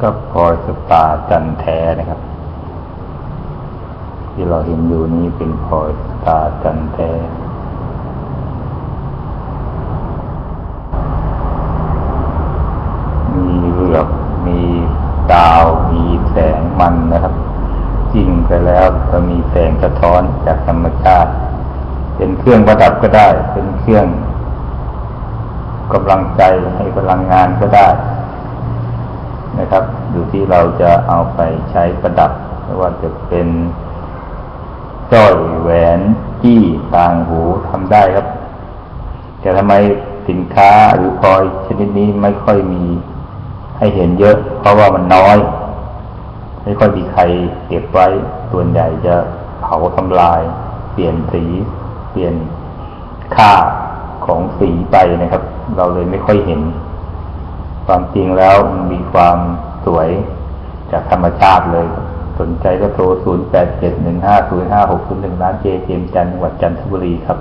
ก็พลอยสตาจันแท้นะครับ ที่เราเห็นอยู่นี้เป็นพลอยสตาจันแท้มีเหลือบมีดาวมีแสงมันนะครับจริงไปแล้วจะมีแสงสะท้อนจากธรรมชาติ เป็นเครื่องประดับก็ได้ เป็นเครื่องกำลังใจให้พลังงานก็ได้ นะครับ อยู่ที่เราจะเอาไปใช้ประดับไม่ว่าจะเป็นสร้อยแหวนจี้ต่างหูทำได้ครับ แต่ทำไมสินค้าหรือพลอยชนิดนี้ไม่ค่อยมีให้เห็นเยอะ เพราะว่ามันน้อย ไม่ค่อยมีใครเก็บไว้ส่วนใหญ่จะเผาทำลาย เปลี่ยนสีเปลี่ยนค่าของสีไปนะครับ เราเลยไม่ค่อยเห็น ความจริงแล้วมันมีความสวยจากธรรมชาติเลย สนใจก็โทร 0 8 7 1 5 0 5 6 0 1ร้านเจเจมจันทร์จังหวัดจันทบุรีครับ